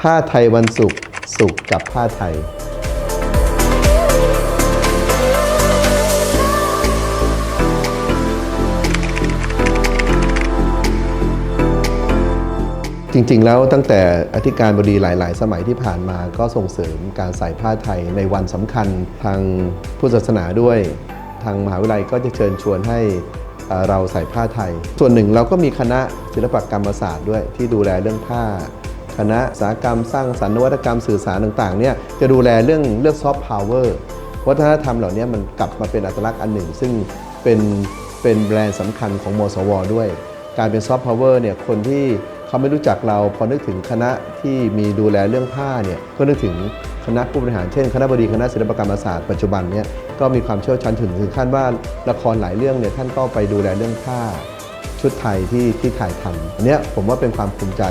ผ้าไทยวันศุกร์ศุกร์กับผ้าไทย จริงๆ แล้วตั้งแต่อธิการบดีหลาย ๆ สมัยที่ผ่านมาก็ส่งเสริมการใส่ผ้าไทยในวันสำคัญทางพุทธศาสนาด้วย ทางมหาวิทยาลัยก็จะเชิญชวนให้เอ่อเราใส่ผ้าไทย ส่วนหนึ่งเราก็มีคณะศิลปกรรมศาสตร์ด้วยที่ดูแลเรื่องผ้า คณะสาหกรรมสร้างสรรค์นวัตกรรมสื่อสารต่างๆเนี่ยจะดูแลเรื่องเรื่องซอฟต์พาวเวอร์วัฒนธรรมเหล่านี้มันกลับมาเป็นอัตลักษณ์อันหนึ่ง ซึ่งเป็นเป็นแบรนด์สำคัญของมสว ด้วย การเป็นซอฟต์พาวเวอร์เนี่ยคนที่เขาไม่รู้จักเราพอนึกถึงคณะที่มีดูแลเรื่องผ้าเนี่ยก็นึกถึงคณะผู้บริหารเช่นคณะบดีคณะศิลปกรรมศาสตร์ปัจจุบันเนี่ยก็มีความเชี่ยวชาญถึงถึงขั้นว่าละครหลายเรื่องเนี่ยท่านก็ไปดูแลเรื่องผ้าชุดไทยที่ที่ถ่ายทำอันนี้ผมว่าเป็นความภูมิใจ